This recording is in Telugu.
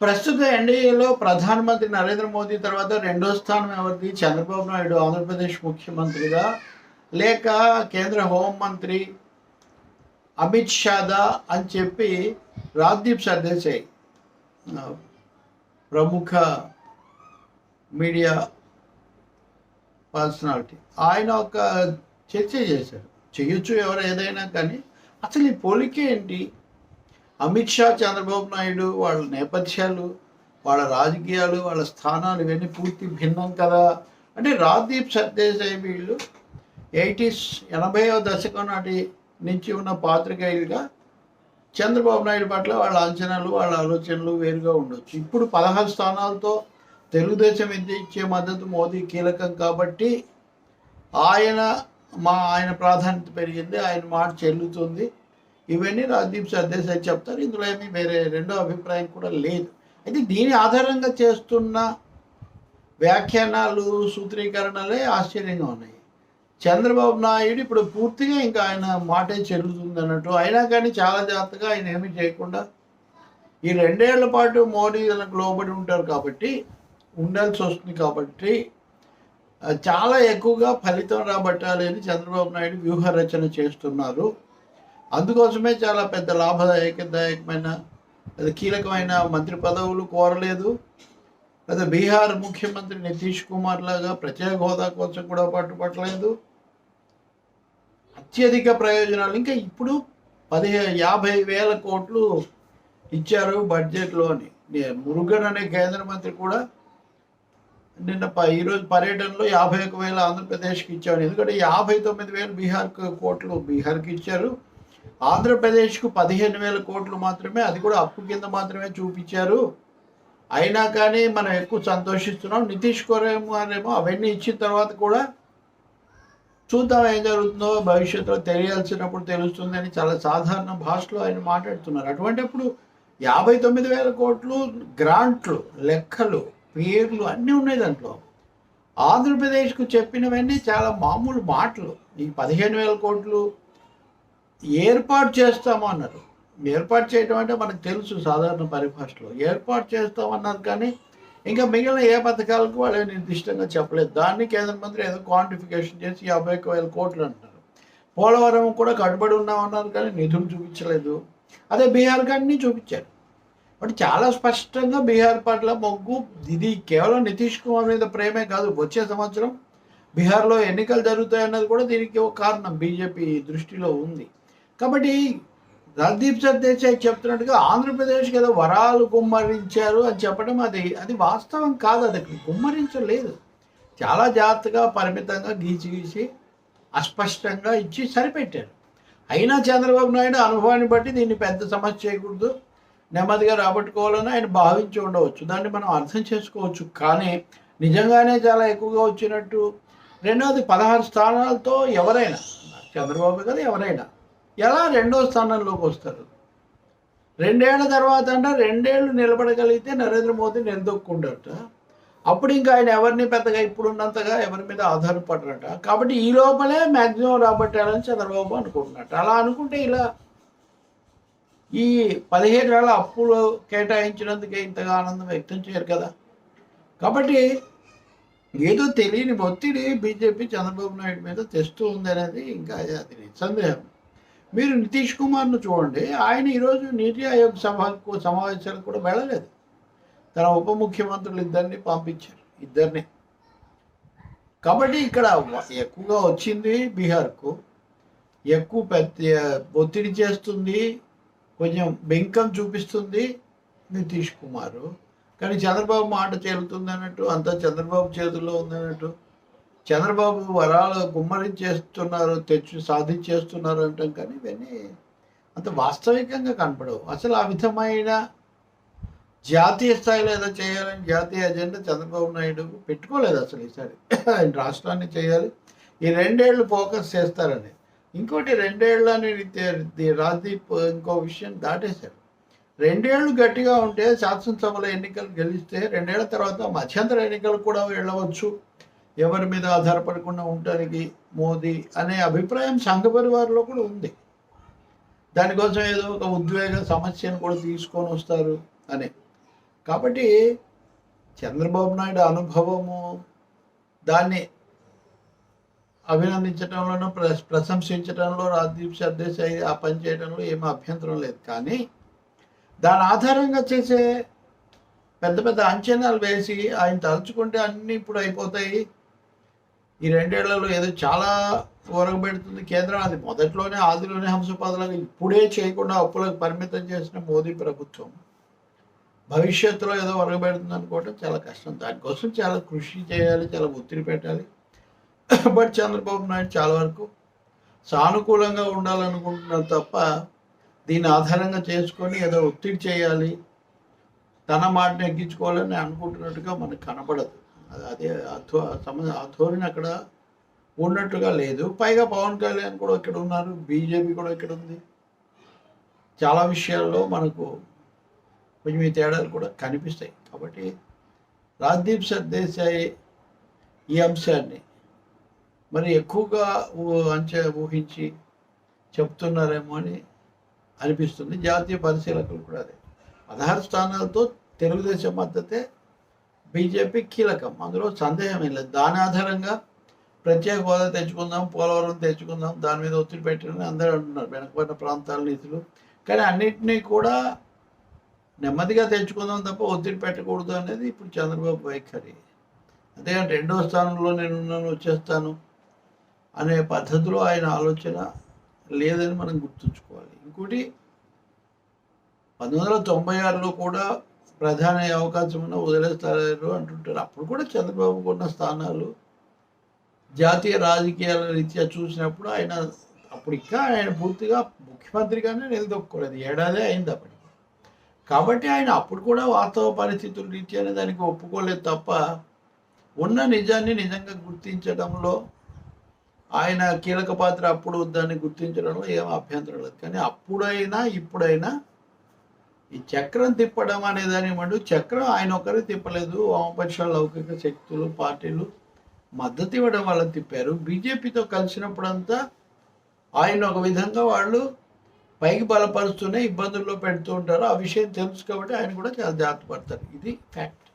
ప్రస్తుత ఎన్డీఏలో ప్రధానమంత్రి నరేంద్ర మోదీ తర్వాత రెండో స్థానం ఎవరిది? చంద్రబాబు నాయుడు ఆంధ్రప్రదేశ్ ముఖ్యమంత్రిగా. లేక కేంద్ర హోంమంత్రి అమిత్ షాదా అని చెప్పి రాజ్దీప్ సర్దేశాయ్. ప్రముఖ మీడియా పర్సనాలిటీ. ఆయన ఒక చర్చ చేశారు. చేయొచ్చు ఎవరు ఏదైనా కానీ. అసలు ఈ పోలికే ఏంటి? అమిత్ షా చంద్రబాబు నాయుడు వాళ్ళ నేపథ్యాలు వాళ్ళ రాజకీయాలు వాళ్ళ స్థానాలు ఇవన్నీ పూర్తి భిన్నం కదా. అంటే రాజ్దీప్ సర్దేశాయి వీళ్ళు ఎయిటీస్ ఎనభైవ దశకం నాటి నుంచి ఉన్న పాత్రికేయులుగా చంద్రబాబు నాయుడు పట్ల వాళ్ళ అంచనాలు వాళ్ళ ఆలోచనలు వేరుగా ఉండొచ్చు. ఇప్పుడు పదహారు స్థానాలతో తెలుగుదేశం ఇచ్చే- ఇచ్చే మద్దతు మోదీ కీలకం కాబట్టి ఆయన మా ఆయన ప్రాధాన్యత పెరిగింది ఆయన మాట చెల్లుతుంది. ఇవన్నీ రాజ్దీప్ సర్దేశాయి చెప్తారు. ఇందులో ఏమీ వేరే రెండో అభిప్రాయం కూడా లేదు. అయితే దీని ఆధారంగా చేస్తున్న వ్యాఖ్యానాలు సూత్రీకరణలే ఆశ్చర్యంగా ఉన్నాయి. చంద్రబాబు నాయుడు ఇప్పుడు పూర్తిగా ఇంకా ఆయన మాటే చెల్లుతుంది అన్నట్టు అయినా కానీ చాలా జాగ్రత్తగా ఆయన ఏమీ చేయకుండా ఈ రెండేళ్ళ పాటు మోడీ లోబడి ఉంటారు కాబట్టి ఉండాల్సి వస్తుంది కాబట్టి చాలా ఎక్కువగా ఫలితం రాబట్టాలి అని చంద్రబాబు నాయుడు వ్యూహ రచన చేస్తున్నారు. అందుకోసమే చాలా పెద్ద లాభదాయకదాయకమైన అది కీలకమైన మంత్రి పదవులు కోరలేదు. లేదా బీహార్ ముఖ్యమంత్రి నితీష్ కుమార్ లాగా ప్రత్యేక హోదా కోసం కూడా పట్టుపట్టలేదు అత్యధిక ప్రయోజనాలు ఇంకా ఇప్పుడు పదిహే యాభై వేల కోట్లు ఇచ్చారు బడ్జెట్లోని. మురుగన్ అనే కేంద్ర మంత్రి కూడా నిన్న ప- ఈరోజు పర్యటనలో యాభై ఒక వేల ఆంధ్రప్రదేశ్కి ఇచ్చాడు. ఎందుకంటే యాభై తొమ్మిది వేలు బీహార్కు కోట్లు బీహార్కి ఇచ్చారు. ఆంధ్రప్రదేశ్కు పదిహేను వేల కోట్లు మాత్రమే అది కూడా అప్పు కింద మాత్రమే చూపించారు. అయినా కానీ మనం ఎక్కువ సంతోషిస్తున్నాం. నితీష్ కుమార్ ఏమో అవన్నీ ఇచ్చిన తర్వాత కూడా చూద్దాం ఏం జరుగుతుందో భవిష్యత్తులో తెలియాల్సినప్పుడు తెలుస్తుందని చాలా సాధారణ భాషలో ఆయన మాట్లాడుతున్నారు. అటువంటిప్పుడు యాభై తొమ్మిది వేల కోట్లు గ్రాంట్లు లెక్కలు పేర్లు అన్నీ ఉన్నాయి దాంట్లో. ఆంధ్రప్రదేశ్కు చెప్పినవన్నీ చాలా మామూలు మాటలు. ఈ పదిహేను వేల కోట్లు ఏర్పాటు చేస్తామన్నారు ఏర్పాటు చేయడం అంటే మనకు తెలుసు సాధారణ పరిభాషలో. ఏర్పాటు చేస్తామన్నారు కానీ ఇంకా మిగిలిన ఏ పథకాలకు వాళ్ళు నిర్దిష్టంగా చెప్పలేదు. దాన్ని కేంద్ర మంత్రి ఏదో క్వాంటిఫికేషన్ చేసి యాభై ఒక్క వేల కోట్లు అంటున్నారు. పోలవరం కూడా కట్టుబడి ఉన్నామన్నారు కానీ నిధులు చూపించలేదు. అదే బీహార్ కానీ చూపించారు. బట్ చాలా స్పష్టంగా బీహార్ పట్ల మొగ్గు ఇది కేవలం నితీష్ కుమార్ మీద ప్రేమే కాదు వచ్చే సంవత్సరం బీహార్లో ఎన్నికలు జరుగుతాయన్నది కూడా దీనికి ఒక కారణం. బీజేపీ దృష్టిలో ఉంది. కాబట్టి రణదీప్ సర్దేశాయ్ చెప్తున్నట్టుగా ఆంధ్రప్రదేశ్కి ఏదో వరాలు గుమ్మరించారు అని చెప్పడం అది అది వాస్తవం కాదు అది కుమ్మరించలేదు. చాలా జాగ్రత్తగా పరిమితంగా గీచి గీచి అస్పష్టంగా ఇచ్చి సరిపెట్టారు. అయినా చంద్రబాబు నాయుడు అనుభవాన్ని బట్టి దీన్ని పెద్ద సమస్య చేయకూడదు. నెమ్మదిగా రాబట్టుకోవాలని ఆయన భావించి ఉండవచ్చు. దాన్ని మనం అర్థం చేసుకోవచ్చు. కానీ నిజంగానే చాలా ఎక్కువగా వచ్చినట్టు రెండవది పదహారు స్థానాలతో ఎవరైనా చంద్రబాబు కదా ఎవరైనా ఎలా రెండో స్థానంలోకి వస్తారు? రెండేళ్ళ తర్వాత అంటే రెండేళ్ళు నిలబడగలిగితే నరేంద్ర మోదీ నిలదొక్కుంటారట అప్పుడు ఇంకా ఆయన ఎవరిని పెద్దగా ఇప్పుడున్నంతగా ఎవరి మీద ఆధారపడరట. కాబట్టి ఈ లోపలే మ్యాక్సిమం రాబట్టాలని చంద్రబాబు అనుకుంటున్నట్టు అలా అనుకుంటే ఇలా ఈ పదిహేడు వేల అప్పులు కేటాయించినందుకే ఇంతగా ఆనందం వ్యక్తం చేయరు కదా. కాబట్టి ఏదో తెలియని ఒత్తిడి బీజేపీ చంద్రబాబు నాయుడు మీద తెస్తూ ఉంది అనేది ఇంకా అది సందేహం మీరు నితీష్ కుమార్ను చూడండి ఆయన ఈరోజు నీతి ఆయోగ్ సభకు సమావేశాలకు కూడా వెళ్ళలేదు. తన ఉప ముఖ్యమంత్రులు ఇద్దరిని పంపించారు ఇద్దరిని. కాబట్టి ఇక్కడ ఎక్కువగా వచ్చింది బీహార్కు ఎక్కువ పెద్ద ఒత్తిడి చేస్తుంది కొంచెం బెంకం చూపిస్తుంది నితీష్ కుమార్. కానీ చంద్రబాబు మాట చేరుతుంది అన్నట్టు అంతా చంద్రబాబు చేతుల్లో ఉంది అన్నట్టు చంద్రబాబు వరాలు గుమ్మరించేస్తున్నారు తెచ్చు సాధించేస్తున్నారు అంటాం కానీ ఇవన్నీ అంత వాస్తవికంగా కనపడవు. అసలు ఆ విధమైన జాతీయ స్థాయిలో ఏదో చేయాలని జాతీయ ఎజెండా చంద్రబాబు నాయుడు పెట్టుకోలేదు అసలు ఈసారి. ఆయన రాష్ట్రాన్ని చేయాలి. ఈ రెండేళ్ళు ఫోకస్ చేస్తారని. ఇంకోటి రెండేళ్ళని రాజ్దీప్ ఇంకో విషయం దాటేశారు. రెండేళ్ళు గట్టిగా ఉంటే శాసనసభలో ఎన్నికలు గెలిస్తే రెండేళ్ళ తర్వాత మధ్యంతర ఎన్నికలు కూడా వెళ్ళవచ్చు. ఎవరి మీద ఆధారపడకుండా ఉండటానికి మోదీ అనే అభిప్రాయం సంఘ పరివారంలో కూడా ఉంది. దానికోసం ఏదో ఒక ఉద్వేగ సమస్యను కూడా తీసుకొని వస్తారు అని. కాబట్టి చంద్రబాబు నాయుడు అనుభవము దాన్ని అభినందించడంలోనూ ప్ర- ప్రశంసించడంలో రాజ్దీప్ సర్దేశాయి ఆ పని చేయడంలో ఏమీ అభ్యంతరం లేదు. కానీ దాని ఆధారంగా చేసే పెద్ద పెద్ద అంచనాలు వేసి ఆయన తలుచుకుంటే అన్నీ ఇప్పుడు అయిపోతాయి. ఈ రెండేళ్ళలో ఏదో చాలా ఊరగబెడుతుంది కేంద్రం. అది మొదట్లోనే ఆదిలోనే హంసపాదలాగా ఇప్పుడే చేయకుండా అప్పులకు పరిమితం చేసిన మోదీ ప్రభుత్వం భవిష్యత్తులో ఏదో ఒరగబెడుతుంది అనుకోవటం చాలా కష్టం. దానికోసం చాలా కృషి చేయాలి చాలా ఒత్తిడి పెట్టాలి. బట్ చంద్రబాబు నాయుడు చాలా వరకు సానుకూలంగా ఉండాలనుకుంటున్నారు తప్ప దీన్ని ఆధారంగా చేసుకొని ఏదో ఒత్తిడి చేయాలి తన మాటను ఎక్కించుకోవాలని అనుకుంటున్నట్టుగా మనకు కనపడదు అదే అథో సమ అథోరిని అక్కడ ఉన్నట్టుగా లేదు. పైగా పవన్ కళ్యాణ్ కూడా ఇక్కడ ఉన్నారు. బీజేపీ కూడా ఇక్కడ ఉంది. చాలా విషయాల్లో మనకు కొంచెం ఈ తేడాలు కూడా కనిపిస్తాయి. కాబట్టి రాజ్దీప్ సర్దేశాయి ఈ అంశాన్ని మరి ఎక్కువగా ఊ- అంచే ఊహించి చెప్తున్నారేమో అని అనిపిస్తుంది. జాతీయ పరిశీలకులు కూడా అదే. పదహారు స్థానాలతో తెలుగుదేశం మద్దతే బీజేపీ కీలకం. అందులో సందేహం ఏం లేదు. దాని ఆధారంగా ప్రత్యేక హోదా తెచ్చుకుందాం పోలవరం తెచ్చుకుందాం దాని మీద ఒత్తిడి పెట్టిన అందరూ అంటున్నారు. వెనకబడిన ప్రాంతాల నిధులు కానీ అన్నింటినీ కూడా నెమ్మదిగా తెచ్చుకుందాం తప్ప ఒత్తిడి పెట్టకూడదు అనేది ఇప్పుడు చంద్రబాబు వైఖరి. అంతేగాని రెండో స్థానంలో నేను వచ్చేస్తాను అనే పద్ధతిలో ఆయన ఆలోచన లేదని మనం గుర్తుంచుకోవాలి. ఇంకోటి పంతొమ్మిది వందల తొంభై ఆరులో కూడా ప్రధాని అవకాశం ఉన్న వదిలేస్తారు అంటుంటారు. అప్పుడు కూడా చంద్రబాబుకు ఉన్న స్థానాలు జాతీయ రాజకీయాల రీత్యా చూసినప్పుడు ఆయన అప్పుడు ఇంకా ఆయన పూర్తిగా ముఖ్యమంత్రిగానే నిలదొక్కలేదు ఏడాదే అయింది అప్పటికి. కాబట్టి ఆయన అప్పుడు కూడా వాస్తవ పరిస్థితుల రీత్యానే దానికి ఒప్పుకోలేదు తప్ప ఉన్న నిజాన్ని నిజంగా గుర్తించడంలో ఆయన కీలక పాత్ర అప్పుడు దాన్ని గుర్తించడంలో ఏం అభ్యంతరం లేదు. కానీ అప్పుడైనా ఇప్పుడైనా ఈ చక్రం తిప్పడం అనే దాని చక్రం ఆయన ఒకరే తిప్పలేదు. వామపక్షాల లౌకిక శక్తులు పార్టీలు మద్దతు ఇవ్వడం వల్ల తిప్పారు. బీజేపీతో కలిసినప్పుడంతా ఆయన ఒక విధంగా వాళ్ళు పైకి బలపరుస్తూనే ఇబ్బందుల్లో పెడుతూ ఉంటారు. ఆ విషయం తెలుసు కాబట్టి ఆయన కూడా చాలా జాగ్రత్త పడతారు. ఇది ఫ్యాక్ట్